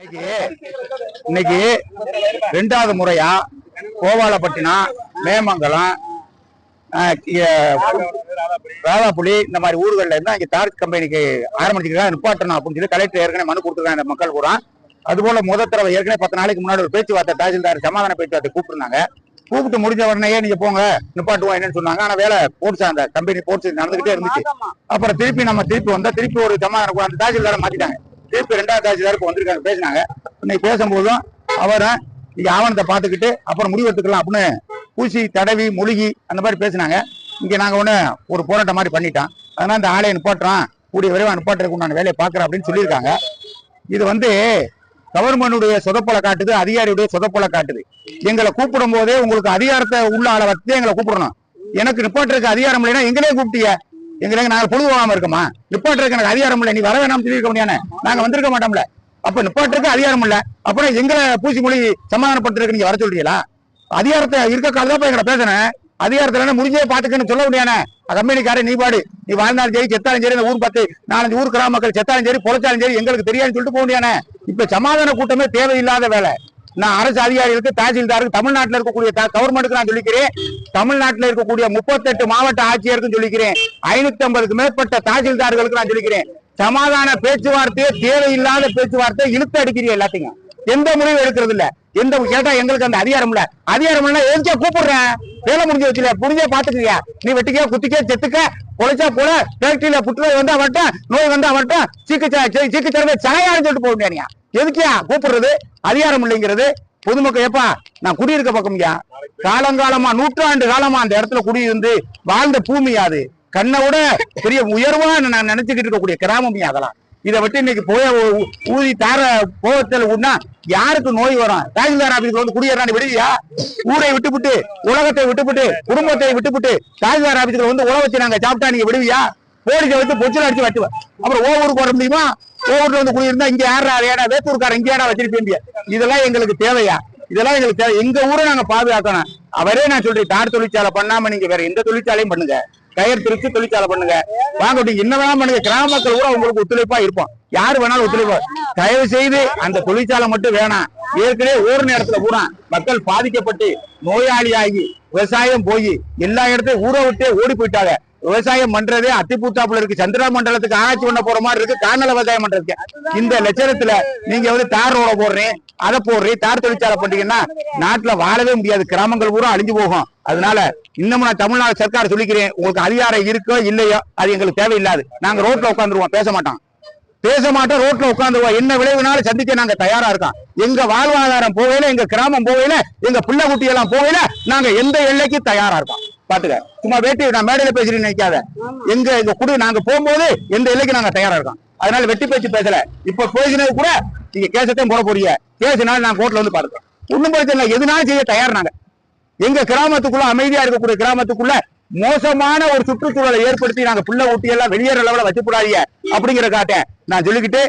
இன்னைக்கு இன்னைக்கு ரெண்டாவது முறையா கோவாலப்பட்டினம் மேமங்கலம் ராதாப்புலி இந்த மாதிரி ஊர்கள்ல இருந்து அங்க தார் கம்பெனிக்கு ஆரம்பிச்சிருக்காங்க நிப்பாட்டணும் அப்படின்னு சொல்லி கலெக்டர் ஏற்கனவே மனு கொடுத்துருக்காங்க இந்த மக்கள் பூரா. அதுபோல முத தடவை ஏற்கனவே பத்து நாளைக்கு முன்னாடி ஒரு பேச்சுவார்த்தை தாசில்தார் சமாதான பேச்சுவார்த்தை கூப்பிட்டுருந்தாங்க. கூப்பிட்டு முடிஞ்ச உடனே நீங்க போங்க நிப்பாட்டுவோம் என்னன்னு சொன்னாங்க. ஆனா வேலை போர்ட்ஸ் அந்த கம்பெனி போர்ட்ஸ் நடந்துகிட்டே இருந்துச்சு. அப்புறம் திருப்பி நம்ம திருப்பி வந்தா திருப்பி ஒரு சமாதானம் கூட அந்த தாசில்தாரை மாத்திட்டாங்க. திருப்பி ரெண்டாவது தாசில்தாருக்கு வந்திருக்காங்க பேசினாங்க. இன்னைக்கு பேசும்போதும் அவரை நீங்க ஆவணத்தை பார்த்துக்கிட்டு அப்புறம் முடிவு எடுத்துக்கலாம் அப்படின்னு பூசி தடவி முழுகி அந்த மாதிரி பேசினாங்க. இங்க நாங்க ஒண்ணு ஒரு போராட்டம் மாதிரி பண்ணிட்டோம். அதனால இந்த ஆலையை நிப்பாட்டுறான். கூடிய விரைவாக நிப்பாட்டுறதுக்கு உண்டான வேலையை பார்க்குறேன் அப்படின்னு சொல்லியிருக்காங்க. இது வந்து கவர்மெண்டுடைய சொதப்பலை காட்டுது அதிகாரியுடைய சொதப்பலை காட்டுது. எங்களை கூப்பிடும் போதே உங்களுக்கு அதிகாரத்தை உள்ள ஆளை வச்சு எங்களை கூப்பிடணும். எனக்கு நிப்பாட்டுறதுக்கு அதிகாரம் இல்லைன்னா எங்களே கூப்பிட்டீங்க எங்களுக்கு நாங்கள் பொழுது போகாம இருக்கோமா? நிப்பாட்டுறதுக்கு எனக்கு அதிகாரம் இல்லை. நீ வர வேணாம்னு சொல்லியிருக்க முடியாது நாங்க வந்திருக்க மாட்டோம்ல. அப்ப நிப்பாட்டுறதுக்கு அதிகாரம் இல்லை. அப்புறம் எங்களை பூசி மொழி சமாதானப்படுத்துறதுக்கு நீங்க வர சொல்றீங்களா? அதிகாரத்தை இருக்க காலதான் போய் எங்களை பேசுனேன் அதிகாரத்துல முடிஞ்சே பாத்துக்கன்னு சொல்ல முடியானே? கம்பெனிக்காரன் நீ பாடு. நீ வாழ்ந்தாலும் சரி செத்தாலும் சரி இந்த ஊர் பார்த்து நாலஞ்சு ஊர் கிராம மக்கள் செத்தாலும் சரி பொழைச்சாலும் சரி எங்களுக்கு தெரியாதுன்னு சொல்லிட்டு போக முடியானே? இப்ப சமாதான கூட்டமே தேவையில்லாத வேலை. நான் அரசு அதிகாரிகளுக்கு தாசில்தாருக்கு தமிழ்நாட்டில் இருக்கக்கூடிய கவர்மெண்ட்டுக்கு நான் சொல்லிக்கிறேன் தமிழ்நாட்டில் இருக்கக்கூடிய முப்பத்தெட்டு மாவட்ட ஆட்சியருக்கும் சொல்லிக்கிறேன் ஐநூத்தி ஐம்பதுக்கு மேற்பட்ட தாசில்தார்களுக்கு நான் சொல்லிக்கிறேன் சமாதான பேச்சுவார்த்தையே தேவையில்லாத பேச்சுவார்த்தை இழுத்து அடிக்கிறீங்க எல்லாத்தையும் எந்த முடிவு எடுக்கிறது இல்ல எந்த கேட்டா எங்களுக்கு அந்த அதிகாரம் இல்ல அதிகாரம் இல்ல எதுக்கே கூப்பிடுறேன் வேலை முடிஞ்சு வச்சுல புரிஞ்சே பாத்துக்கியா நீ வெட்டிக்க குத்திக்கே செத்துக்க பொழைச்சா போல ஃபேக்டரியில புற்றுநோய் வந்தா வரட்டும் நோய் வந்தா வரட்டும் சீக்கிரம் சீக்கிரம் சாயான்னு சொல்லிட்டு போக முடியாதியா எதுக்கியா கூப்பிடுறது? அதிகாரம் இல்லைங்கிறது பொதுமக்கள் ஏப்பா நான் குடியிருக்க பக்கம்யா காலங்காலமா நூற்றாண்டு காலமா அந்த இடத்துல குடியிருந்து வாழ்ந்த பூமி அது. கண்ணை விட பெரிய உயர்வா நான் நினைச்சுக்கிட்டு இருக்கக்கூடிய கிராமம் அதெல்லாம். இதை விட்டு இன்னைக்கு போய ஊதி தார போகத்தில் உடனா யாருக்கு நோய் வரும்? தாசில்தார் ஆபீஸ்ல வந்து குடியேறான்னு விடுவியா? ஊரை விட்டுவிட்டு உலகத்தை விட்டுவிட்டு குடும்பத்தை விட்டுவிட்டு தாசில்தார் ஆபீஸ்ல வந்து உழவச்சு நாங்க சாப்பிட்டா நீங்க விடுவியா? போலீஸை வச்சு பொச்சில் அடிச்சு வட்டுவேன் அப்புறம் ஓ ஊருக்கு வர முடியுமா? ஓ வந்து குடியிருந்தா இங்க யாரா ஏடா வேப்பூர்காரன் இங்க ஏடா வச்சிருப்பீங்க இதெல்லாம் எங்களுக்கு தேவையா? இதெல்லாம் எங்களுக்கு தேவை. எங்க ஊரை நாங்க பாதுகாக்கணும். அவரே நான் சொல்றேன் தார் தொழிற்சாலை பண்ணாம நீங்க வேற எந்த தொழிற்சாலையும் பண்ணுங்க. கயர் திருச்சி தொழிற்சாலை பண்ணுங்க. வாங்க நீங்க என்ன வேணாலும் பண்ணுங்க. கிராம மக்கள் கூட உங்களுக்கு ஒத்துழைப்பா இருப்போம். யாரு வேணாலும் ஒத்துழைப்பா. தயவு செய்து அந்த தொழிற்சாலை மட்டும் வேணாம். ஏற்கனவே ஊர் நேரத்துல பூரா மக்கள் பாதிக்கப்பட்டு நோயாளி ஆகி விவசாயம் போய் எல்லா இடத்தையும் ஊரை விட்டே ஓடி போயிட்டாங்க. விவசாயம் பண்றதே அத்திப்பூத்தாப்புல இருக்கு. சந்திரா மண்டலத்துக்கு ஆராய்ச்சி பண்ண போற மாதிரி இருக்கு. காணல விவசாயம் பண்றதுக்கு. இந்த லட்சணத்துல நீங்க வந்து தார் ரோட போடுறேன் அதை போடுறேன் தார் தொழிற்சாலை பண்றீங்கன்னா நாட்டுல வாழவே முடியாது. கிராமங்கள் பூரா அழிஞ்சு போகும். அதனால இன்னமும் நான் தமிழ்நாடு சர்க்கார் சொல்லிக்கிறேன். உங்களுக்கு அதிகாரம் இருக்கோ இல்லையோ அது எங்களுக்கு தேவையில்லாது. நாங்க ரோட்ல உட்காந்துருவோம். பேச மாட்டோம். பேச மாட்டோம். ரோட்ல உட்காந்துருவோம். என்ன விளைவுனாலும் சந்திக்க நாங்க தயாரா இருக்கோம். எங்க வாழ்வாதாரம் போகையில எங்க கிராமம் போகையில எங்க பிள்ளை குட்டி எல்லாம் போகையில நாங்க எந்த எல்லைக்கு தயாரா இருக்கோம். பாத்துக்க. சும்மா வேட்டி நான் மேடையில பேசுறேன்னு நினைக்காத. எங்க எங்க குடி நாங்க போகும்போது எந்த எல்லைக்கு நாங்க தயாரா இருக்கோம். அதனால வெட்டி பேச்சு பேசல. இப்ப பேசினது கூட நீங்க கேசத்தையும் போட போறீங்க. கேசினாலும் நான் கோர்ட்ல வந்து பாருக்கோம் ஒண்ணும் பிரச்சனை இல்லை. எதுனாலும் செய்ய தயார் நாங்க. எங்க கிராமத்துக்குள்ள அமைதியா இருக்கக்கூடிய கிராமத்துக்குள்ள மோசமான ஒரு சுற்றுச்சூழலை ஏற்படுத்தி நாங்க பிள்ளை ஊட்டி எல்லாம் வெளியேற லெவல வச்சு கூடாதீங்க அப்படிங்கிற காட்டேன் நான் சொல்லிக்கிட்டு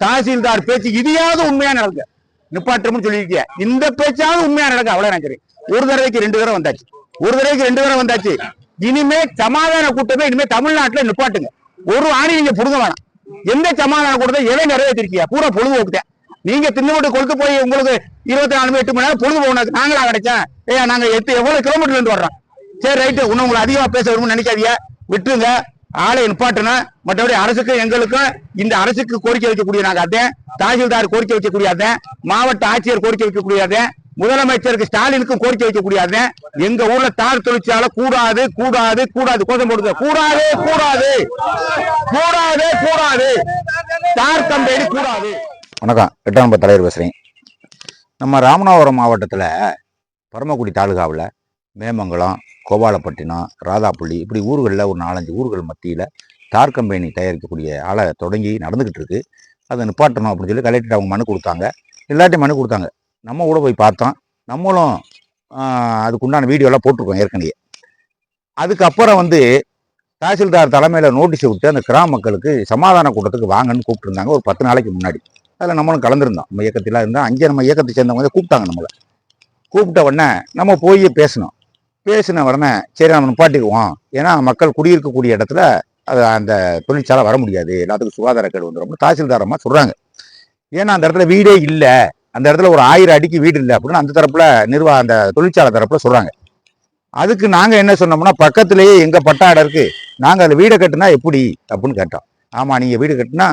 தாசில்தார் பேச்சு இதையாவது உண்மையா நடக்கு நிப்பாட்டம்னு சொல்லியிருக்கீங்க இந்த பேச்சாவது உண்மையா நடக்கு அவ்வளவு நான் சரி ஒரு தடவைக்கு ரெண்டு தடவை வந்தாச்சு. ஒரு தடவைக்கு ரெண்டு தடவை வந்தாச்சு. இனிமே சமாதான கூட்டமே இனிமே தமிழ்நாட்டுல நிப்பாட்டுங்க. ஒரு ஆணி நீங்க புடுங்க வேணாம். எந்த சமாதான கூட்டத்தை எதை நிறைவேற்றிருக்கீங்க பூரா பொழுதுபோக்குத்தேன் நீங்க தின்னுபட்டு கொளுத்து போய் உங்களுக்கு இருபத்தி நாலு எட்டு மணி நேரம் பொழுது போகணும் நாங்களா கிடைச்சேன் ஏய் நாங்க எட்டு எவ்வளவு கிலோமீட்டர்ல இருந்து வர்றோம்? சரி ரைட்டு இன்னும் உங்களை அதிகமா பேச வரும்னு நினைக்காதீங்க. விட்டுருங்க. ஆளை நிப்பாட்டுனா மற்றபடி அரசுக்கும் எங்களுக்கும் இந்த அரசுக்கு கோரிக்கை வைக்கக்கூடிய நாங்க அதே தாசில்தார் கோரிக்கை வைக்கக்கூடிய அதே மாவட்ட ஆட்சியர் கோரிக்கை வைக்கக்கூடிய அதே முதலமைச்சருக்கு ஸ்டாலினுக்கும் கோரிக்கை வைக்கக்கூடிய அதேன் எங்க ஊர்ல தார் தொழிற்சாலை கூடாது கூடாது கூடாது. கோஷம் போடுது கூடாது கூடாது. கூடாது கூடாது. தார் கம்பெனி கூடாது. வணக்கம். எட்டாம் தலைவர் பேசுகிறேன் நம்ம ராமநாதபுரம் மாவட்டத்தில் பரமக்குடி தாலுகாவில் மேமங்கலம் கோபாலப்பட்டினம் ராதாப்புள்ளி இப்படி ஊர்களில் ஒரு நாலஞ்சு ஊர்கள் மத்தியில் தார் கம்பெனி தயாரிக்கக்கூடிய ஆலை தொடங்கி நடந்துக்கிட்டு இருக்கு. அதை நிப்பாட்டணும் அப்படின்னு சொல்லி கலெக்டர் அவங்க மனு கொடுத்தாங்க. எல்லாத்தையும் மனு கொடுத்தாங்க. நம்ம கூட போய் பார்த்தோம். நம்மளும் அதுக்கு அதுக்குண்டான வீடியோலாம் போட்டிருக்கோம் ஏற்கனவே. அதுக்கப்புறம் வந்து தாசில்தார் தலைமையில் நோட்டீஸ் விட்டு அந்த கிராம மக்களுக்கு சமாதான கூட்டத்துக்கு வாங்கன்னு கூப்பிட்டுருந்தாங்க. ஒரு பத்து நாளைக்கு முன்னாடி. அதில் நம்மளும் கலந்துருந்தோம். நம்ம இயக்கத்தில் இருந்தால் அங்கே நம்ம இயக்கத்தை சேர்ந்தவங்க கூப்பிட்டாங்க நம்மளை. கூப்பிட்ட உடனே நம்ம போய் பேசணும் பேசின உடனே சரி நம்ம நிப்பாட்டிக்குவோம். ஏன்னா மக்கள் குடியிருக்கக்கூடிய இடத்துல அது அந்த தொழிற்சாலை வர முடியாது. எல்லாத்துக்கும் சுகாதார கேடு வந்துடும் தாசில்தாரமாக சொல்கிறாங்க ஏன்னா அந்த இடத்துல வீடே இல்லை. அந்த இடத்துல ஒரு ஆயிரம் அடிக்கு வீடு இல்லை அப்படின்னு அந்த தரப்புல நிர்வாக அந்த தொழிற்சாலை தரப்புல சொல்றாங்க. அதுக்கு நாங்க என்ன சொன்னோம்னா பக்கத்திலேயே எங்க பட்டா இடம் இருக்கு நாங்க அதில் வீடை கட்டினா எப்படி? அப்படின்னு கேட்டோம் ஆமா நீங்க வீடு கட்டினா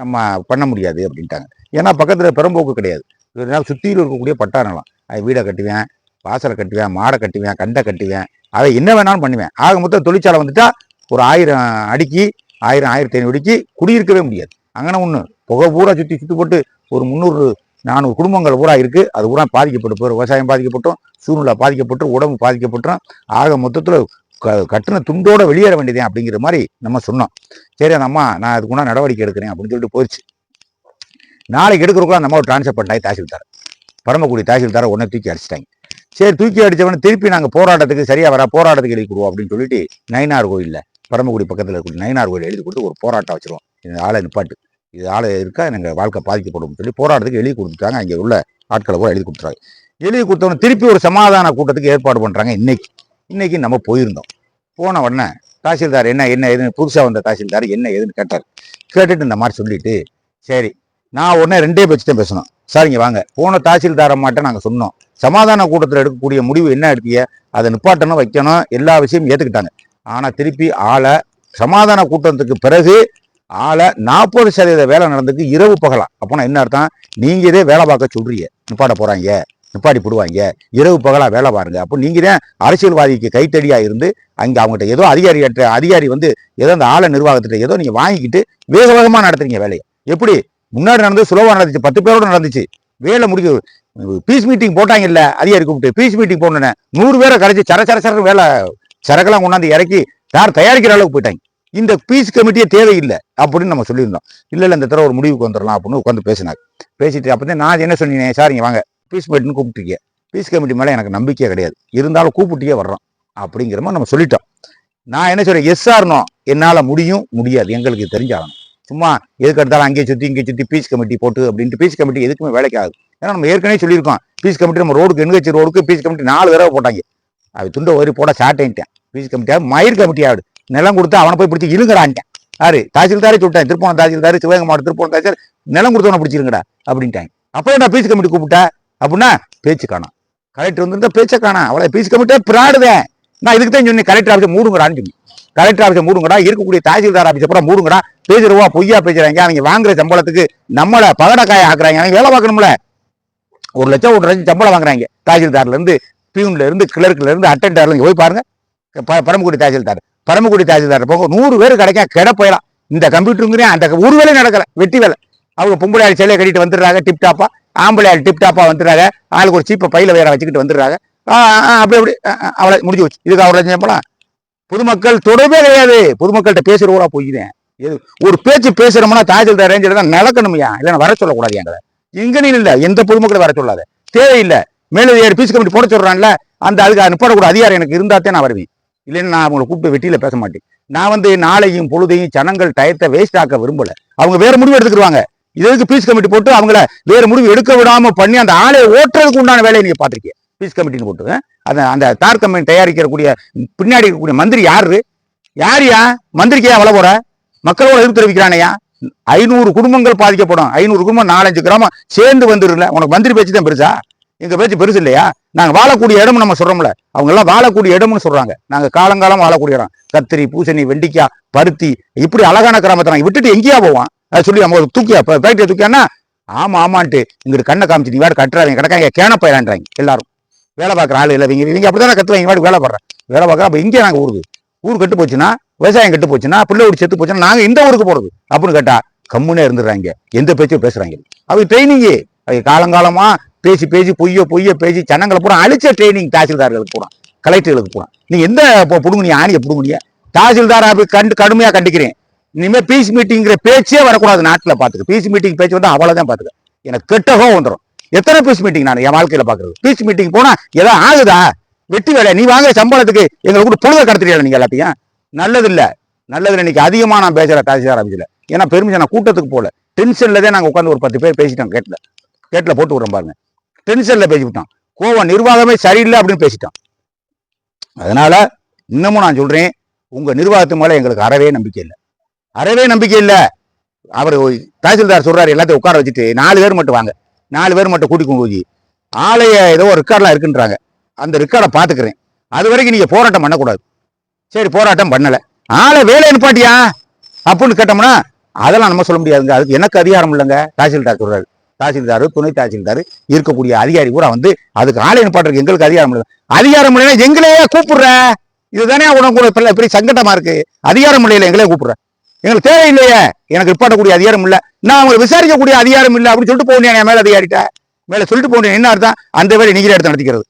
நம்ம பண்ண முடியாது அப்படின்ட்டாங்க. ஏன்னா பக்கத்துல பெரும்போக்கு கிடையாது. இதனால சுற்றியில் இருக்கக்கூடிய பட்டா நிலம் அது வீடை கட்டுவேன் வாசலை கட்டுவேன் மாடை கட்டுவேன் கண்டை கட்டுவேன். அதை என்ன வேணாலும் பண்ணுவேன். ஆக மொத்தம் தொழிற்சாலை வந்துட்டா ஒரு ஆயிரம் அடிக்கு ஆயிரம் ஆயிரத்தி ஐநூறு அடிக்கு குடியிருக்கவே முடியாது. அங்கன ஒன்று புகை பூரா சுற்றி சுற்றி போட்டு ஒரு முந்நூறு நானூறு குடும்பங்கள் பூரா இருக்குது அது பூரா பாதிக்கப்பட்டு போயிடும். விவசாயம் பாதிக்கப்பட்டோம் சூழ்நிலை பாதிக்கப்பட்டு உடம்பு பாதிக்கப்பட்டுரும் ஆக மொத்தத்தில் க- கட்டின துண்டோடு வெளியேற வேண்டியதே அப்படிங்கிற மாதிரி நம்ம சொன்னோம். சரி அந்த அம்மா நான் அதுக்குன்னா நடவடிக்கை எடுக்கிறேன் அப்படின்னு சொல்லிட்டு போயிடுச்சு. நாளைக்கு எடுக்கிறக்குள்ள அந்த அம்மா டிரான்ஸ்ஃபர் பண்ணாய் தாசில்தார் பரமக்குடி தாசில்தாரை உடனே தூக்கி அடிச்சிட்டாங்க. சரி தூக்கி அடித்தவன திருப்பி நாங்கள் போராட்டத்துக்கு சரியாக வர போராட்டத்துக்கு எழுதி கொடுவோம் அப்படின்னு சொல்லிட்டு நயினார் கோயிலில் பரமக்குடி பக்கத்தில் இருக்கக்கூடிய நயினார் கோயில் எழுதி கொடுத்து ஒரு போராட்டம் வச்சுருவோம். இந்த ஆளை நிப்பாட்டு. இது ஆளை இருக்கா? எங்கள் வாழ்க்கை பாதிக்கப்படும் சொல்லி போராட்டத்துக்கு எழுதி கொடுத்துட்டாங்க. அங்கே உள்ள ஆட்களை கூட எழுதி கொடுத்துறாங்க எழுதி கொடுத்தவொடனே திருப்பி ஒரு சமாதான கூட்டத்துக்கு ஏற்பாடு பண்ணுறாங்க இன்னைக்கு. இன்னைக்கு நம்ம போயிருந்தோம். போன உடனே தாசில்தார் என்ன என்ன ஏதுன்னு புதுசாக வந்த தாசில்தார் என்ன ஏதுன்னு கேட்டார். கேட்டுட்டு இந்த மாதிரி சொல்லிட்டு சரி நான் உடனே ரெண்டே பேச்சு பேசணும். சரிங்க வாங்க. போன தாசில்தார மாட்டேன் நாங்கள் சொன்னோம். சமாதான கூட்டத்தில் எடுக்கக்கூடிய முடிவு என்ன எடுத்தீங்க? அதை நிப்பாட்டணும் வைக்கணும் எல்லா விஷயமும் ஏற்றுக்கிட்டாங்க ஆனால் திருப்பி ஆளை சமாதான கூட்டத்துக்கு பிறகு ஆளை நாற்பது சதவீத வேலை நடந்துக்கு இரவு பகலா. அப்போனா என்ன அர்த்தம்? நீங்க இதே வேலை பார்க்க சொல்றீங்க. நிப்பாட போறாங்க. நிப்பாட்டி போடுவாங்க. இரவு பகலா வேலை பாருங்க. அப்போ நீங்க தான் அரசியல்வாதிக்கு கைத்தடியா இருந்து அங்க அவங்ககிட்ட ஏதோ அதிகாரி அதிகாரி வந்து ஏதோ அந்த ஆள நிர்வாகத்திட்ட ஏதோ நீங்க வாங்கிக்கிட்டு வேக வேகமா நடத்துறீங்க வேலையை. எப்படி? முன்னாடி நடந்து சுலபமாக நடந்துச்சு. பத்து பேரோட நடந்துச்சு. வேலை முடிக்க பீஸ் மீட்டிங் போட்டாங்க இல்ல அதிகாரி கூப்பிட்டு பீஸ் மீட்டிங் போனேன் நூறு பேரை கரைச்சி சர சர சர வேலை சரக்கெல்லாம் கொண்டாந்து இறக்கி யார் தயாரிக்கிற அளவுக்கு போயிட்டாங்க. இந்த பீஸ் கமிட்டியே தேவையில்லை அப்படின்னு நம்ம சொல்லியிருந்தோம். இல்லை இல்லை இந்த தடவை ஒரு முடிவுக்கு வந்துடலாம் அப்படின்னு உட்காந்து பேசினாங்க. பேசிட்டு அப்போ நான் என்ன சொன்னீங்க சார் வாங்க. பீஸ் மீட்டிங் கூப்பிட்டுருக்கீங்க பீஸ் கமிட்டி மேலே எனக்கு நம்பிக்கையே கிடையாது. இருந்தாலும் கூப்பிட்டுக்கே வர்றோம். அப்படிங்கிற மாதிரி நம்ம சொல்லிட்டோம். நான் என்ன சொல்கிறேன் எஸ் ஆர்னோ என்னால் முடியும் முடியாது. எங்களுக்கு தெரிஞ்சாகணும் சும்மா எதுக்கு எடுத்தாலும் அங்கேயே சுற்றி இங்கே சுற்றி பீஸ் கமிட்டி போட்டு அப்படின்ட்டு பீஸ் கமிட்டி எதுக்குமே வேலைக்கு ஆகுது. ஏன்னா நம்ம ஏற்கனவே சொல்லியிருக்கோம். பீஸ் கமிட்டி நம்ம ரோடுக்கு என்கச்சி ரோடுக்கு பீஸ் கமிட்டி நாலு தடவை போட்டாங்க. அது துண்டை ஒரு போட சாட்டேன்ட்டேன் பீஸ் கமிட்டியா மயிர் கமிட்டி ஆகுது. நிலம் கொடுத்து அவனை போய் பிடிச்சி இழுங்கடான்ட்டேன். யாரு? தாசில்தாரே சொல்லிட்டேன் திருப்பணம் தாசில்தார் சிவகங்கை மாவட்டம் திருப்பணம் தாசில் நிலம் கொடுத்தவனை பிடிச்சிருங்கடா அப்படின்ட்டாங்க. அப்போ நான் பீஸ் கமிட்டி கூப்பிட்டேன் அப்படின்னா பேச்சு காணும். கலெக்டர் வந்திருந்தா பேச்சை காணும். அவ்வளோ பீஸ் கமிட்டியே? பிராடுவேன். நான் இதுக்கு தான் சொன்னேன் கலெக்டர் ஆஃபீஸை மூடுங்கடான்னு சொல்லி. கலெக்டர் ஆஃபீஸை மூடுங்கடா இருக்கக்கூடிய தாசில்தார் ஆஃபீஸை அப்புறம் மூடுங்கடா. பேசுறவா பொய்யா பேசுறாங்க. அவங்க வாங்குற சம்பளத்துக்கு நம்மளை பகடக்காய ஆக்குறாங்க. அவங்க வேலை பார்க்கணும்ல. ஒரு லட்சம் ஒரு லட்சம் சம்பளம் வாங்குறாங்க. தாசில்தார்ல இருந்து பியூன்ல இருந்து கிளர்க்ல இருந்து அட்டெண்டர்ல இருந்து போய் பாருங்க. ப- பரமக்குடி தாசில்தார். பரமக்குடி தாசில்தார் போக நூறு பேர் கிடைக்கா கிட போயிடலாம் இந்த கம்ப்யூட்டருங்கிறேன் அந்த ஒரு வேலை நடக்கல வெட்டி வேலை. அவங்க பொம்பளை ஆள் சிலையை கட்டிட்டு வந்துடுறாங்க டிப்டாப்பா. ஆம்பளை ஆள் டிப்டாப்பா வந்துடுறாங்க. ஆளுக்கு ஒரு சீப்பை பையில வேற வச்சுக்கிட்டு வந்துடுறாங்க. ஆ, ஆ, அப்படி அப்படி ஆ, முடிஞ்சு வச்சு இதுக்கு அவ்வளோ சம்பளம் பொதுமக்கள் தொடர்பே கிடையாது. பொதுமக்கள்கிட்ட பேசுறவங்களா போய்க்கிறேன் எது ஒரு பேச்சு பேசுறோம்னா தாசில்தார் ரேஞ்சில் தான் நடக்கணுமையா. இல்லைன்னா வர சொல்லக்கூடாது எங்களை. எங்கன்னு இல்லை. எந்த பொதுமக்களும் வர சொல்லாத. தேவையில்லை. மேலதிகாரி பீஸ் கமிட்டி போட சொல்றான்ல. அந்த அதுக்கு அனுப்பக்கூட அதிகாரம் எனக்கு இருந்தாத்தே நான் வருவேன். இல்லைன்னு நான் அவங்களை கூப்பிட்டு வெட்டியில பேச மாட்டேன். நான் வந்து நாளையும் பொழுதையும் ஜனங்கள் டயத்தை வேஸ்ட் ஆக்க விரும்பல. அவங்க வேற முடிவு எடுத்துக்கிடுவாங்க இதுக்கு பீஸ் கமிட்டி போட்டு அவங்கள வேற முடிவு எடுக்க விடாம பண்ணி அந்த ஆலையை ஓட்டுறதுக்கு உண்டான வேலையை நீங்க பார்த்துருக்கீங்க. பீஸ் கமிட்டின்னு போட்டு அந்த அந்த தார் கம்பெனி தயாரிக்கக்கூடிய பின்னாடி இருக்கக்கூடிய மந்திரி யாரு? யாரியா மந்திரிக்கு ஏன் வள போற மக்களோட எதிர்ப்பு தெரிவிக்கிறானையா? ஐநூறு குடும்பங்கள் பாதிக்கப்படும். ஐநூறு குடும்பம் நாலஞ்சு கிராமம் சேர்ந்து வந்துருல உனக்கு மந்திரி பேச்சு தான் பெருசா? எங்கள் பேச்சு பெருசு இல்லையா? நாங்கள் வாழக்கூடிய இடம் நம்ம சொல்கிறோம்ல அவங்க எல்லாம் வாழக்கூடிய இடம்னு சொல்கிறாங்க நாங்கள் காலங்காலம் வாழக்கூடிய இடம். கத்திரி பூசணி வெண்டிக்காய் பருத்தி இப்படி அழகான கிராமத்தை நாங்கள் விட்டுட்டு எங்கேயா போவான் அதை சொல்லி நம்ம தூக்கியா இப்போ ஃபேக்டரி தூக்கியான்னா ஆமாம் ஆமான்ட்டு இங்கிட்டு கண்ணை காமிச்சு நீ வேறு கட்டுறாங்க கிடக்காங்க கேன பயிரான்றாங்க எல்லாரும். வேலை பார்க்குற ஆளு இல்லை. இவங்க இவங்க அப்படிதானே கத்துவாங்க வாடு வேலை பார்க்குறேன் வேலை பார்க்குறோம் அப்போ இங்கே நாங்கள் ஊருக்கு? ஊர் கெட்டு போச்சுன்னா விவசாயம் கெட்டு போச்சுன்னா பிள்ளை ஊர் செத்து போச்சுன்னா நாங்கள் இந்த ஊருக்கு போகிறது அப்படின்னு கேட்டால் கம்முனே இருந்துடுறாங்க. எந்த பேச்சும் பேசுகிறாங்க அவங்க ட்ரைனிங்கு அவங்க காலங்காலமாக பேசி பேசி பொய்ய பொய்ய பேசி ஜனங்களை பூரா அழிச்ச ட்ரைனிங் தாசில்தார்களுக்கு பூரா கலெக்டர்களுக்கு பூரா நீங்கள் எந்த புடுங்குனிய? ஆணியை புடுங்குனிய? தாசில்தார் கண்டு கடுமையாக கண்டிக்கிறேன். இனிமேல் பீஸ் மீட்டிங்கிற பேச்சே வரக்கூடாது நாட்டில் பார்த்துக்க பீஸ் மீட்டிங் பேச்சு வந்து அவ்வளோதான் பார்த்துக்க எனக்கு கெட்டகம் வந்துடும் எத்தனை பீஸ் மீட்டிங் நான் என் வாழ்க்கையில் பார்க்குறது பீஸ் மீட்டிங் போனால் ஏதோ ஆகுதா? வெட்டி வேலை. நீ வாங்க சம்பளத்துக்கு எங்களை கூட பொழுத கடத்துறீங்க நீங்க எல்லாத்தையும்? நல்லது இல்லை நல்லது இன்னைக்கு அதிகமாக நான் பேசுகிறேன் தாசில்தார் ஆஃபீஸில் ஏன்னா பெருமிஷம் நான் கூட்டத்துக்கு போகல. டென்ஷனில் தான் நாங்கள் உட்காந்து ஒரு பத்து பேர் பேசிட்டோம் கேட்டில் கேட்டில் போட்டு விட்றோம் பாருங்க. டென்ஷன்ல பேசிவிட்டான். கோவம் நிர்வாகமே சரியில்லை அப்படின்னு பேசிட்டான். அதனால இன்னமும் நான் சொல்றேன் உங்க நிர்வாகத்து மேல எங்களுக்கு அறவே நம்பிக்கை இல்லை. அறவே நம்பிக்கை இல்லை. அவர் தாசில்தார் சொல்றாரு எல்லாத்தையும் உட்கார வச்சுட்டு நாலு பேர் மட்டும் வாங்க. நாலு பேர் மட்டும் கூட்டி கொண்டு போய் ஆலய ஏதோ ஒரு ரெக்கார்ட்லாம் இருக்குன்றாங்க. அந்த ரெக்கார்டை பாத்துக்கிறேன் அது வரைக்கும் நீங்க போராட்டம் பண்ணக்கூடாது. சரி போராட்டம் பண்ணல. ஆளை வேலை நிப்பாட்டியா? அப்படின்னு கேட்டோம்னா அதெல்லாம் நம்ம சொல்ல முடியாதுங்க. அதுக்கு எனக்கு அதிகாரம் இல்லைங்க தாசில்தார் சொல்றாரு. தாசில்தார் துணை தாசில்தார் இருக்கக்கூடிய அதிகாரி கூட வந்து அதுக்கு ஆலை நிப்பாட்டுறதுக்கு எங்களுக்கு அதிகாரம் இல்லை. அதிகாரம் இல்லைன்னா எங்களையே கூப்பிடுற. இதுதானே உனக்கு பெரிய- பெரிய சங்கடமா இருக்கு. அதிகாரம் இல்லையில எங்களே கூப்பிடுற. எங்களுக்கு தேவையில்லையே. எனக்கு நிப்பாட்டக்கூடிய அதிகாரம் இல்லை. நான் அவங்களை விசாரிக்கக்கூடிய அதிகாரம் இல்லை அப்படின்னு சொல்லிட்டு போகணும் என் மேல அதிகாரிட்ட? மேல சொல்லிட்டு போகணும் என்ன அர்த்தம்? அந்த வேலை நீங்களே எடுத்து நடத்திக்கிறது.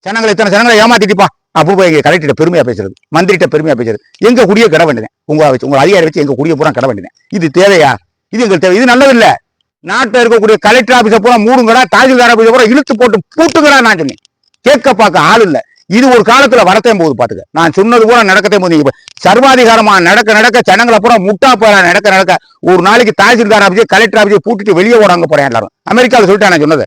ஜனங்களை இத்தனை ஜனங்களை ஏமாத்திட்டுப்பா. அப்போ போய் கலெக்டர்கிட்ட பெருமையா பேசுறது. மந்திரிட்ட பெருமையா பேசுறது. எங்க குடிய கடை வேண்டினேன் உங்க வச்சு உங்க அதிகாரி வச்சு எங்க குடிய பூரா கடை வேண்டினேன் இது தேவையா? இது எங்களுக்கு தேவை. இது நல்லது இல்ல. நாட்டில் இருக்கக்கூடிய கலெக்டர் ஆபீஸ பூரா மூடுங்கடா தாசில்தார் ஆபீஸ பூரா இழுத்து போட்டு பூட்டுங்கடா நான் சொன்னேன். கேட்க பார்க்க ஆள் இல்லை. இது ஒரு காலத்துல வரத்தையும் போகுது பாத்துக்க. நான் சொன்னது கூட நடக்கத்தையும் போது நீங்க சர்வாதிகாரமா நடக்க நடக்க ஜனங்களை பூரா முட்டா போற நடக்க நடக்க. ஒரு நாளைக்கு தாசில்தார் ஆபீஸ் கலெக்டர் ஆபீஸ் பூட்டிட்டு வெளியே ஓடாங்க போறேன் எல்லாரும். அமெரிக்காவில் சொல்லிட்டேன் நான் சொன்னது.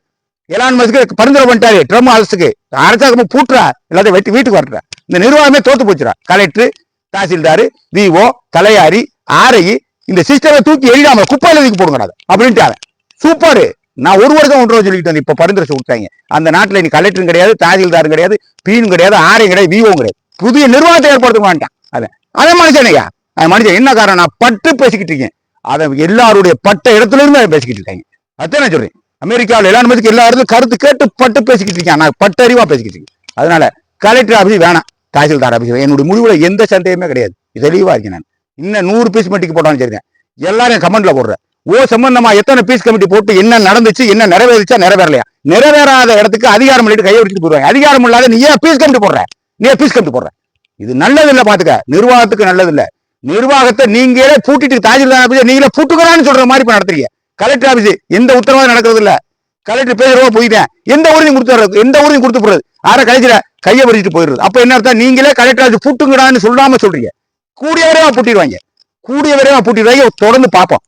எலான் மஸ்க்கு பரிந்துரை பண்ணிட்டாரு ட்ரம்ப் அரசுக்கு. அரசாங்கமும் பூட்டுறா எல்லாத்தையும் வெட்டி வீட்டுக்கு வரட்டுறா. இந்த நிர்வாகமே தோத்து போச்சுடா. கலெக்டர் தாசில்தார் விஓ தலையாரி ஆர்ஐ இந்த சிஸ்டரை தூக்கி எழிடாம குப்பையில தூக்கி போடுங்க அப்படின்ட்டு அப்படின்ட்டாங்க சூப்பர். நான் ஒரு வருஷம் ஒன்றரை சொல்லிட்டு வந்தேன் இப்ப பரிந்துரை விட்டாங்க அந்த நாட்டுல நீ கலெக்டரும் கிடையாது தாசில்தாரும் கிடையாது பீனும் கிடையாது ஆரையும் கிடையாது விஓவும் கிடையாது. புதிய நிர்வாகத்தை ஏற்படுத்த மாட்டான் அவன். அவன் மனுஷனையா அவன் மனுஷன். என்ன காரணம்? நான் பட்டு பேசிக்கிட்டு இருக்கேன். அதை எல்லாருடைய பட்ட இடத்துல இருந்து பேசிக்கிட்டு இருக்காங்க. அதான் நான் சொல்றேன். அமெரிக்காவில் எல்லா நிமிஷத்துக்கு எல்லா இடத்துல கருத்து கேட்டு பட்டு பேசிக்கிட்டு இருக்கேன். நான் பட்டறிவா பேசிக்கிட்டு இருக்கேன். அதனால கலெக்டர் ஆபீஸ் வேணாம். தாசில்தார் ஆபீஸ் என்னுடைய முடிவுல எந்த சந்தேகமே கிடையாது. தெளிவா இருக்கேன் நான். இன்னும் நூறு பீஸ் மட்டிக்கு போட்டாலும் சரிதான். எல்லாரும் கமெண்ட்ல போடுறேன். ஓ சம்பந்தமா எத்தனை பீஸ் கமிட்டி போட்டு என்ன நடந்துச்சு என்ன நிறைவேறிச்சா நிறைவேறலையா? நிறைவேறாத இடத்துக்கு அதிகாரம் பண்ணிட்டு கையை வச்சுட்டு போடுவாங்க அதிகாரம் இல்லாத நீ ஏன் பீஸ் கமிட்டி போடுற? நீ ஏன் பீஸ் கமிட்டி போடுற? இது நல்லது இல்லை பாத்துக்க. நிர்வாகத்துக்கு நல்லது நிர்வாகத்தை நீங்களே பூட்டிட்டு தாஜில்தார் ஆபீஸ் நீங்களே பூட்டுக்கிறான்னு சொல்ற மாதிரி இப்ப நடத்துறீங்க. கலெக்டர் ஆபீஸ் எந்த உத்தரவாதம் நடக்கிறது இல்ல கலெக்டர் பேசுறவோ போயிட்டேன். எந்த உறுதியும் கொடுத்துறது எந்த உறுதியும் கொடுத்து போடுறது ஆற கழிச்சிட கையை வச்சுட்டு போயிடுறது. அப்ப என்ன அர்த்தம்? நீங்களே கலெக்டர் ஆபீஸ் பூட்டுங்கடான்னு சொல்லாம சொல்றீங்க. கூடிய விரைவா பூட்டிடுவாங்க. கூடிய விரைவா பூட்டிடுவாங்க. தொடர்ந்து பார்ப்போம்